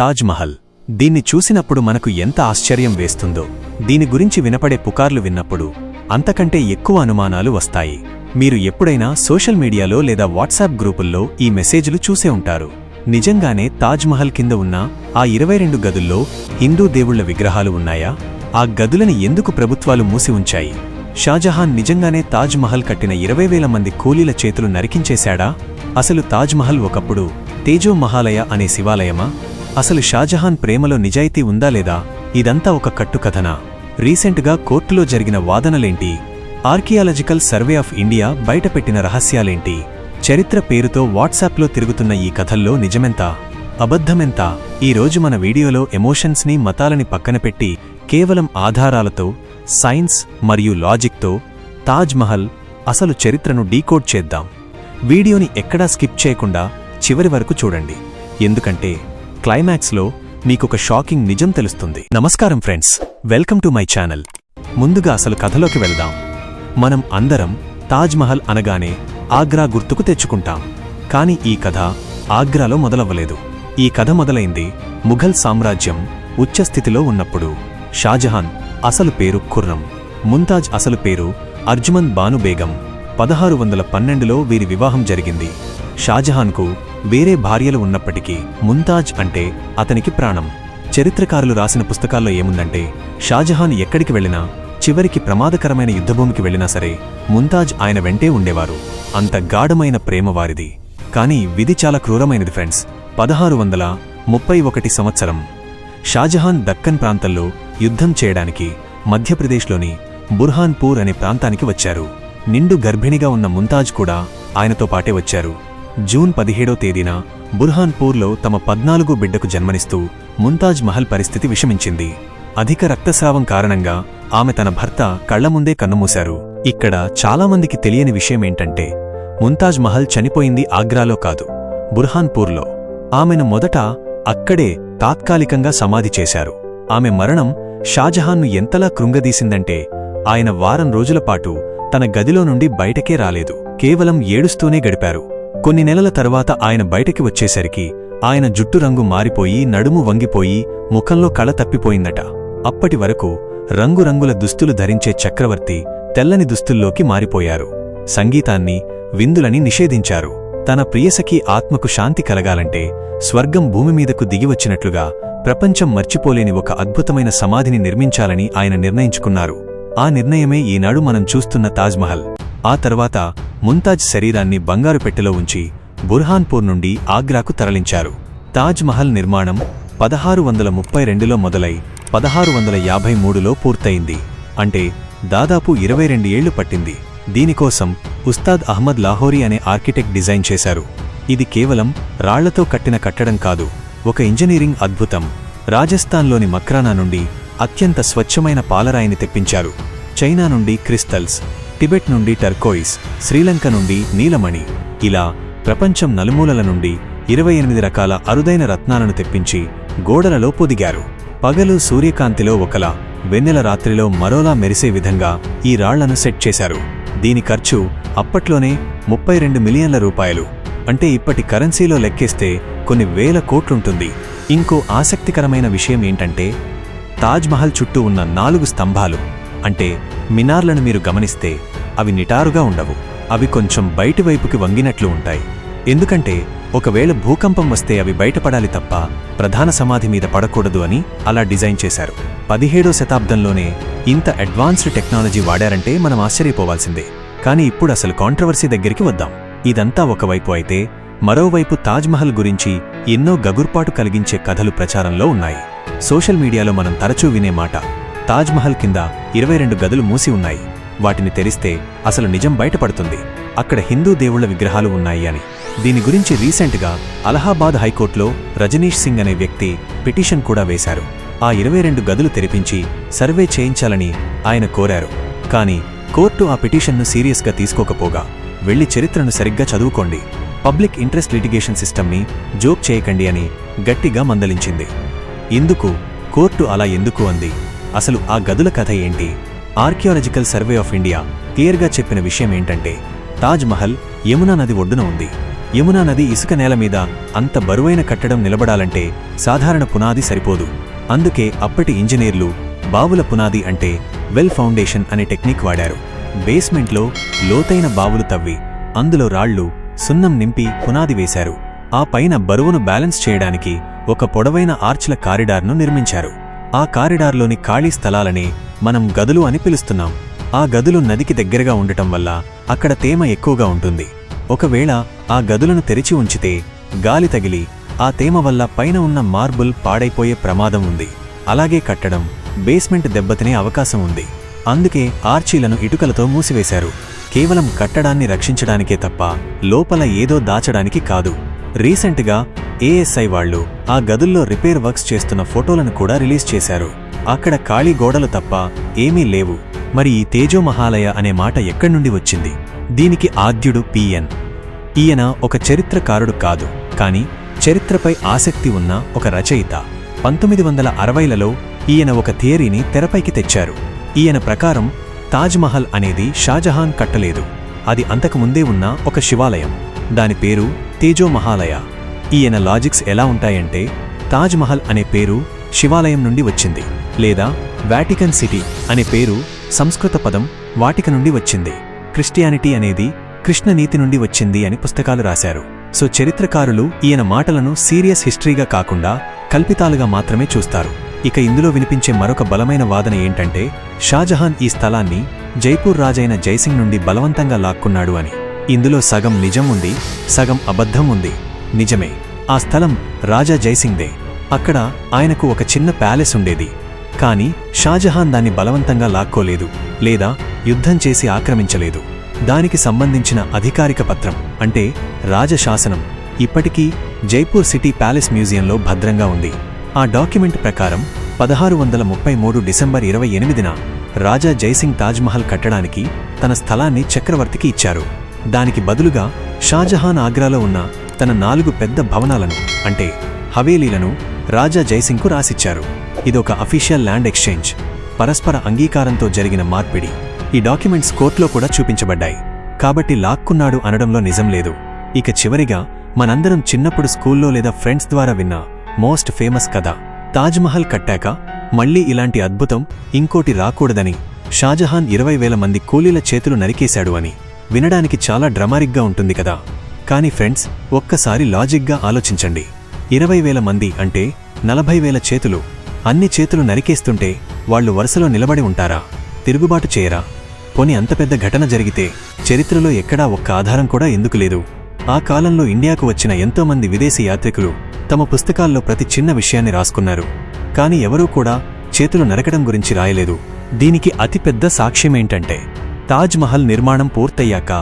తాజ్ మహల్. దీన్ని చూసినప్పుడు మనకు ఎంత ఆశ్చర్యం వేస్తుందో. దీని గురించి వినపడే పుకార్లు విన్నప్పుడు అంతకంటే ఎక్కువ అనుమానాలు వస్తాయి. మీరు ఎప్పుడైనా సోషల్ మీడియాలో లేదా వాట్సాప్ గ్రూపుల్లో ఈ మెసేజ్లు చూసే ఉంటారు. నిజంగానే తాజ్ మహల్ కింద ఉన్న ఆ ఇరవై రెండు గదుల్లో హిందూ దేవుళ్ళ విగ్రహాలు ఉన్నాయా? ఆ గదులను ఎందుకు ప్రభుత్వాలు మూసి ఉంచాయి? షాజహాన్ నిజంగానే తాజ్ మహల్ కట్టిన ఇరవై వేల మంది కూలీల చేతులు నరికించేశాడా? అసలు తాజ్ మహల్ ఒకప్పుడు తేజో మహాలయ అనే శివాలయమా? అసలు షాజహాన్ ప్రేమలో నిజాయితీ ఉందా లేదా? ఇదంతా ఒక కట్టుకథనా. రీసెంట్గా కోర్టులో జరిగిన వాదనలేంటి? ఆర్కియాలజికల్ సర్వే ఆఫ్ ఇండియా బయటపెట్టిన రహస్యాలేంటి? చరిత్ర పేరుతో వాట్సాప్లో తిరుగుతున్న ఈ కథల్లో నిజమెంత? అబద్ధమెంత? ఈ రోజు మన వీడియోలో ఎమోషన్స్ని మతాలని పక్కన పెట్టి కేవలం ఆధారాలతో సైన్స్ మరియు లాజిక్తో తాజ్ మహల్ అసలు చరిత్రను డీకోడ్ చేద్దాం. వీడియోని ఎక్కడా స్కిప్ చేయకుండా చివరి వరకు చూడండి. ఎందుకంటే క్లైమాక్స్లో మీకొక షాకింగ్ నిజం తెలుస్తుంది. నమస్కారం friends. Welcome to my channel. ముందుగా అసలు కథలోకి వెళ్దాం. మనం అందరం తాజ్ మహల్ అనగానే ఆగ్రా గుర్తుకు తెచ్చుకుంటాం. కాని ఈ కథ ఆగ్రాలో మొదలవ్వలేదు. ఈ కథ మొదలైంది ముఘల్ సామ్రాజ్యం ఉచ్చస్థితిలో ఉన్నప్పుడు. షాజహాన్ అసలు పేరు ఖుర్రం. ముంతాజ్ అసలు పేరు అర్జుమన్ బాను బేగం పదహారు వందల పన్నెండులో వీరి వివాహం జరిగింది. షాజహాన్కు వేరే భార్యలు ఉన్నప్పటికీ ముంతాజ్ అంటే అతనికి ప్రాణం. చరిత్రకారులు రాసిన పుస్తకాల్లో ఏముందంటే షాజహాన్ ఎక్కడికి వెళ్ళినా చివరికి ప్రమాదకరమైన యుద్ధభూమికి వెళ్ళినా సరే ముంతాజ్ ఆయన వెంటే ఉండేవారు. అంత గాఢమైన ప్రేమ వారిది. కానీ విధి చాలా క్రూరమైనది ఫ్రెండ్స్. పదహారు వందల ముప్పై ఒకటి సంవత్సరం. షాజహాన్ దక్కన్ ప్రాంతంలో యుద్ధం చేయడానికి మధ్యప్రదేశ్లోని బుర్హాన్పూర్ అనే ప్రాంతానికి వచ్చారు. నిండు గర్భిణిగా ఉన్న ముంతాజ్ కూడా ఆయనతో పాటే వచ్చారు. జూన్ పదిహేడో తేదీన బుర్హాన్పూర్లో తమ పద్నాలుగో బిడ్డకు జన్మనిస్తూ ముంతాజ్ మహల్ పరిస్థితి విషమించింది. అధిక రక్తస్రావం కారణంగా ఆమె తన భర్త కళ్ళ ముందే కన్నుమూశారు. ఇక్కడ చాలామందికి తెలియని విషయమేంటంటే ముంతాజ్ మహల్ చనిపోయింది ఆగ్రాలో కాదు బుర్హాన్పూర్లో. ఆమెను మొదట అక్కడే తాత్కాలికంగా సమాధి చేశారు. ఆమె మరణం షాజహాన్ను ఎంతలా కృంగదీసిందంటే ఆయన వారం రోజులపాటు తన గదిలో నుండి బయటకే రాలేదు. కేవలం ఏడుస్తూనే గడిపారు. కొన్ని నెలల తరువాత ఆయన బయటకి వచ్చేసరికి ఆయన జుట్టు రంగు మారిపోయి నడుము వంగిపోయి ముఖంలో కళ తప్పిపోయిందట. అప్పటి వరకు రంగురంగుల దుస్తులు ధరించే చక్రవర్తి తెల్లని దుస్తుల్లోకి మారిపోయారు. సంగీతాన్ని విందులని నిషేధించారు. తన ప్రియసఖి ఆత్మకు శాంతి కలగాలంటే స్వర్గం భూమిమీదకు దిగివచ్చినట్లుగా ప్రపంచం మర్చిపోలేని ఒక అద్భుతమైన సమాధిని నిర్మించాలని ఆయన నిర్ణయించుకున్నారు. ఆ నిర్ణయమే ఈనాడు మనం చూస్తున్న తాజ్మహల్ ఆ తర్వాత ముంతాజ్ శరీరాన్ని బంగారు పెట్టెలో ఉంచి బుర్హాన్పూర్ నుండి ఆగ్రాకు తరలించారు. తాజ్ మహల్ నిర్మాణం పదహారు వందల ముప్పై రెండులో మొదలై పదహారు వందల యాభై మూడులో పూర్తయింది. అంటే దాదాపు ఇరవై రెండు ఏళ్ళు పట్టింది. దీనికోసం ఉస్తాద్ అహ్మద్ లాహోరీ అనే ఆర్కిటెక్ట్ డిజైన్ చేశారు. ఇది కేవలం రాళ్ళతో కట్టిన కట్టడం కాదు ఒక ఇంజనీరింగ్ అద్భుతం. రాజస్థాన్లోని మక్రానా నుండి అత్యంత స్వచ్ఛమైన పాలరాయిని తెప్పించారు. చైనా నుండి క్రిస్టల్స్ టిబెట్ నుండి టర్కోయిస్ శ్రీలంక నుండి నీలమణి ఇలా ప్రపంచం నలుమూలల నుండి ఇరవై ఎనిమిది రకాల అరుదైన రత్నాలను తెప్పించి గోడలలో పొదిగారు. పగలు సూర్యకాంతిలో ఒకలా వెన్నెల రాత్రిలో మరోలా మెరిసే విధంగా ఈ రాళ్ళను సెట్ చేశారు. దీని ఖర్చు అప్పట్లోనే ముప్పై రెండు మిలియన్ల రూపాయలు. అంటే ఇప్పటి కరెన్సీలో లెక్కేస్తే కొన్ని వేల కోట్లుంటుంది. ఇంకో ఆసక్తికరమైన విషయం ఏంటంటే తాజ్మహల్ చుట్టూ ఉన్న నాలుగు స్తంభాలు అంటే మినార్లను మీరు గమనిస్తే అవి నిటారుగా ఉండవు. అవి కొంచెం బయటివైపుకి వంగినట్లు ఉంటాయి. ఎందుకంటే ఒకవేళ భూకంపం వస్తే అవి బయటపడాలి తప్ప ప్రధాన సమాధి మీద పడకూడదు అని అలా డిజైన్ చేశారు. పదిహేడో శతాబ్దంలోనే ఇంత అడ్వాన్స్డ్ టెక్నాలజీ వాడారంటే మనం ఆశ్చర్యపోవాల్సిందే. కానీ ఇప్పుడు అసలు కాంట్రవర్సీ దగ్గరికి వద్దాం. ఇదంతా ఒకవైపు అయితే మరోవైపు తాజ్మహల్ గురించి ఎన్నో గగుర్పాటు కలిగించే కథలు ప్రచారంలో ఉన్నాయి. సోషల్ మీడియాలో మనం తరచూ వినే మాట తాజ్మహల్ కింద ఇరవై రెండు గదులు మూసి ఉన్నాయి. వాటిని తెరిస్తే అసలు నిజం బయటపడుతుంది. అక్కడ హిందూ దేవుళ్ళ విగ్రహాలు ఉన్నాయి అని. దీని గురించి రీసెంట్గా అలహాబాద్ హైకోర్టులో రజనీష్ సింగ్ అనే వ్యక్తి పిటిషన్ కూడా వేశారు. ఆ ఇరవై రెండు గదులు తెరిపించి సర్వే చేయించాలని ఆయన కోరారు. కాని కోర్టు ఆ పిటిషన్ను సీరియస్గా తీసుకోకపోగా వెళ్ళి చరిత్రను సరిగ్గా చదువుకోండి. పబ్లిక్ ఇంట్రెస్ట్ లిటిగేషన్ సిస్టమ్ని జోక్ చేయకండి అని గట్టిగా మందలించింది. ఇందుకు కోర్టు అలా ఎందుకు అంది? అసలు ఆ గదుల కథ ఏంటి? ఆర్కియాలజికల్ సర్వే ఆఫ్ ఇండియా క్లియర్గా చెప్పిన విషయం ఏంటంటే తాజ్ మహల్ యమునా నది ఒడ్డున ఉంది. యమునా నది ఇసుక నేల మీద అంత బరువైన కట్టడం నిలబడాలంటే సాధారణ పునాది సరిపోదు. అందుకే అప్పటి ఇంజనీర్లు బావుల పునాది అంటే వెల్ ఫౌండేషన్ అనే టెక్నిక్ వాడారు. బేస్మెంట్లో లోతైన బావులు తవ్వి అందులో రాళ్ళు సున్నం నింపి పునాది వేశారు. ఆ పైన బరువును బ్యాలెన్స్ చేయడానికి ఒక పొడవైన ఆర్చ్ల కారిడార్ను నిర్మించారు. ఆ కారిడార్లోని ఖాళీ స్థలాలని మనం గదులు అని పిలుస్తున్నాం. ఆ గదులు నదికి దగ్గరగా ఉండటం వల్ల అక్కడ తేమ ఎక్కువగా ఉంటుంది. ఒకవేళ ఆ గదులను తెరిచి ఉంచితే గాలి తగిలి ఆ తేమ వల్ల పైన ఉన్న మార్బుల్ పాడైపోయే ప్రమాదం ఉంది. అలాగే కట్టడం బేస్మెంట్ దెబ్బతినే అవకాశం ఉంది. అందుకే ఆర్చీలను ఇటుకలతో మూసివేశారు. కేవలం కట్టడాన్ని రక్షించడానికే తప్ప లోపల ఏదో దాచడానికి కాదు. రీసెంట్గా ఏఎస్ఐ వాళ్ళు ఆ గదుల్లో రిపేర్ వర్క్స్ చేస్తున్న ఫోటోలను కూడా రిలీజ్ చేశారు. అక్కడ ఖాళీ గోడలు తప్ప ఏమీ లేవు. మరి ఈ తేజోమహాలయ అనే మాట ఎక్కడి నుండి వచ్చింది? దీనికి ఆద్యుడు పిఎన్. ఈయన ఒక చరిత్రకారుడు కాదు కాని చరిత్రపై ఆసక్తి ఉన్న ఒక రచయిత. పంతొమ్మిది వందల అరవైలలో ఈయన ఒక థియరీని తెరపైకి తెచ్చారు. ఈయన ప్రకారం తాజ్మహల్ అనేది షాజహాన్ కట్టలేదు. అది అంతకుముందే ఉన్న ఒక శివాలయం. దాని పేరు తేజో మహాలయ. ఈయన లాజిక్స్ ఎలా ఉంటాయంటే తాజ్మహల్ అనే పేరు శివాలయం నుండి వచ్చింది లేదా వాటికన్ సిటీ అనే పేరు సంస్కృత పదం వాటిక నుండి వచ్చింది. క్రిస్టియానిటీ అనేది కృష్ణనీతి నుండి వచ్చింది అని పుస్తకాలు రాశారు. సో చరిత్రకారులు ఈయన మాటలను సీరియస్ హిస్టరీగా కాకుండా కల్పితాలుగా మాత్రమే చూస్తారు. ఇక ఇందులో వినిపించే మరొక బలమైన వాదన ఏంటంటే షాజహాన్ ఈ స్థలాన్ని జైపూర్ రాజైన జైసింగ్ నుండి బలవంతంగా లాక్కున్నాడు అని. ఇందులో సగం నిజం ఉంది సగం అబద్ధం ఉంది నిజమే. ఆ స్థలం రాజా జైసింగ్దే. అక్కడ ఆయనకు ఒక చిన్న ప్యాలెస్ ఉండేది. కాని షాజహాన్ దాన్ని బలవంతంగా లాక్కోలేదు లేదా యుద్ధం చేసి ఆక్రమించలేదు. దానికి సంబంధించిన అధికారిక పత్రం అంటే రాజశాసనం ఇప్పటికీ జైపూర్ సిటీ ప్యాలెస్ మ్యూజియంలో భద్రంగా ఉంది. ఆ డాక్యుమెంట్ ప్రకారం పదహారు వందల ముప్పై మూడు డిసెంబర్ ఇరవై ఎనిమిదిన రాజా జైసింగ్ తాజ్మహల్ కట్టడానికి తన స్థలాన్ని చక్రవర్తికి ఇచ్చారు. దానికి బదులుగా షాజహాన్ ఆగ్రాలో ఉన్న తన నాలుగు పెద్ద భవనాలను అంటే హవేలీలను రాజా జైసింగ్కు రాసిచ్చారు. ఇదొక అఫీషియల్ ల్యాండ్ ఎక్స్చేంజ్. పరస్పర అంగీకారంతో జరిగిన మార్పిడి. ఈ డాక్యుమెంట్స్ కోర్టులో కూడా చూపించబడ్డాయి. కాబట్టి లాక్కున్నాడు అనడంలో నిజం లేదు. ఇక చివరిగా మనందరం చిన్నప్పుడు స్కూల్లో లేదా ఫ్రెండ్స్ ద్వారా విన్న మోస్ట్ ఫేమస్ కథ. తాజ్మహల్ కట్టాక మళ్ళీ ఇలాంటి అద్భుతం ఇంకోటి రాకూడదని షాజహాన్ ఇరవై వేల మంది కూలీల చేతులు నరికేశాడు అని. వినడానికి చాలా డ్రమారిక్గా ఉంటుంది కదా. కానీ ఫ్రెండ్స్ ఒక్కసారి లాజిక్గా ఆలోచించండి. ఇరవై వేల మంది అంటే నలభై వేల చేతులు. అన్ని చేతులు నరికేస్తుంటే వాళ్ళు వరుసలో నిలబడి ఉంటారా? తిరుగుబాటు చేయరా? పోని అంత పెద్ద ఘటన జరిగితే చరిత్రలో ఎక్కడా ఒక్క ఆధారం కూడా ఎందుకు లేదు? ఆ కాలంలో ఇండియాకు వచ్చిన ఎంతోమంది విదేశీ యాత్రికులు తమ పుస్తకాల్లో ప్రతి చిన్న విషయాన్ని రాసుకున్నారు. కానీ ఎవరూ కూడా చేతులు నరకడం గురించి రాయలేదు. దీనికి అతిపెద్ద సాక్ష్యమేంటంటే తాజ్ మహల్ నిర్మాణం పూర్తయ్యాక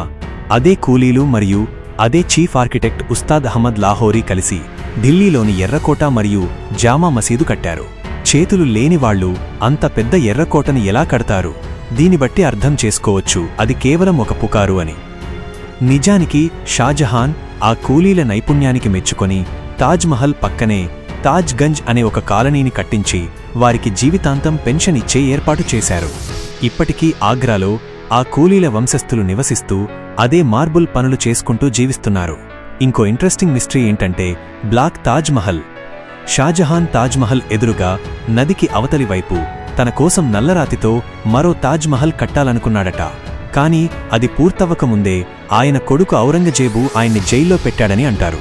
అదే కూలీలు మరియు అదే చీఫ్ ఆర్కిటెక్ట్ ఉస్తాద్ అహ్మద్ లాహోరీ కలిసి ఢిల్లీలోని ఎర్రకోట మరియు జామా మసీదు కట్టారు. చేతులు లేనివాళ్ళు అంత పెద్ద ఎర్రకోటని ఎలా కడతారు? దీని బట్టి అర్థం చేసుకోవచ్చు అది కేవలం ఒక పుకారు అని. నిజానికి షాజహాన్ ఆ కూలీల నైపుణ్యానికి మెచ్చుకొని తాజ్మహల్ పక్కనే తాజ్గంజ్ అనే ఒక కాలనీని కట్టించి వారికి జీవితాంతం పెన్షన్ ఇచ్చే ఏర్పాటు చేశారు. ఇప్పటికీ ఆగ్రాలో ఆ కూలీల వంశస్థులు నివసిస్తూ అదే మార్బుల్ పనులు చేసుకుంటూ జీవిస్తున్నారు. ఇంకో ఇంట్రెస్టింగ్ మిస్టరీ ఏంటంటే బ్లాక్ తాజ్మహల్ షాజహాన్ తాజ్మహల్ ఎదురుగా నదికి అవతలి వైపు తన కోసం నల్లరాతితో మరో తాజ్మహల్ కట్టాలనుకున్నాడట. కానీ అది పూర్తవ్వకముందే ఆయన కొడుకు ఔరంగజేబు ఆయన్ని జైల్లో పెట్టాడని అంటారు.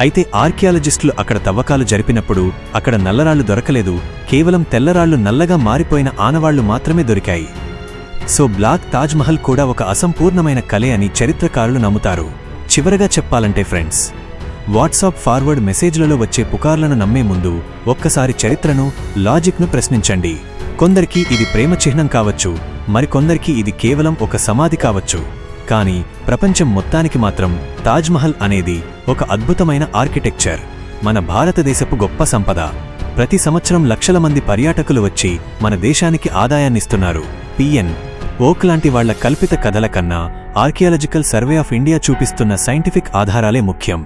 అయితే ఆర్కియాలజిస్టులు అక్కడ తవ్వకాలు జరిపినప్పుడు అక్కడ నల్లరాళ్ళు దొరకలేదు కేవలం తెల్లరాళ్ళు నల్లగా మారిపోయిన ఆనవాళ్ళు మాత్రమే దొరికాయి. సో బ్లాక్ తాజ్మహల్ కూడా ఒక అసంపూర్ణమైన కలే అని చరిత్రకారులు నమ్ముతారు. చివరగా చెప్పాలంటే ఫ్రెండ్స్ వాట్సాప్ ఫార్వర్డ్ మెసేజ్లలో వచ్చే పుకార్లను నమ్మే ముందు ఒక్కసారి చరిత్రను లాజిక్ను ప్రశ్నించండి. కొందరికి ఇది ప్రేమ చిహ్నం కావచ్చు మరికొందరికి ఇది కేవలం ఒక సమాధి కావచ్చు. కానీ ప్రపంచం మొత్తానికి మాత్రం తాజ్మహల్ అనేది ఒక అద్భుతమైన ఆర్కిటెక్చర్. మన భారతదేశపు గొప్ప సంపద. ప్రతి సంవత్సరం లక్షల మంది పర్యాటకులు వచ్చి మన దేశానికి ఆదాయాన్నిస్తున్నారు. పిఎన్ ఓక్ లాంటి వాళ్ళ కల్పిత కథల కన్నా ఆర్కియాలజికల్ సర్వే ఆఫ్ ఇండియా చూపిస్తున్న సైంటిఫిక్ ఆధారాలే ముఖ్యం.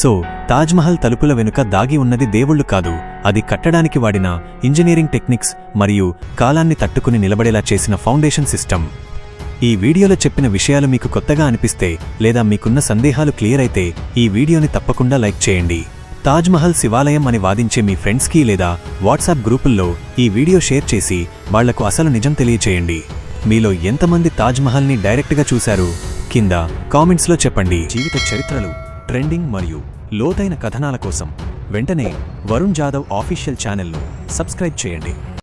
సో తాజ్మహల్ తలుపుల వెనుక దాగి ఉన్నది దేవుళ్ళు కాదు అది కట్టడానికి వాడిన ఇంజనీరింగ్ టెక్నిక్స్ మరియు కాలాన్ని తట్టుకుని నిలబడేలా చేసిన ఫౌండేషన్ సిస్టమ్. ఈ వీడియోలో చెప్పిన విషయాలు మీకు కొత్తగా అనిపిస్తే లేదా మీకున్న సందేహాలు క్లియర్ అయితే ఈ వీడియోని తప్పకుండా లైక్ చేయండి. తాజ్మహల్ శివాలయం అని వాదించే మీ ఫ్రెండ్స్కి లేదా వాట్సాప్ గ్రూపుల్లో ఈ వీడియో షేర్ చేసి వాళ్ళకు అసలు నిజం తెలియచేయండి. మీలో ఎంతమంది తాజ్మహల్ని డైరెక్ట్గా చూశారు? కింద కామెంట్స్లో చెప్పండి. జీవిత చరిత్రలు ట్రెండింగ్ మరియు లోతైన కథనాల కోసం వెంటనే వరుణ్ జాదవ్ ఆఫీషియల్ ఛానల్ను సబ్స్క్రైబ్ చేయండి.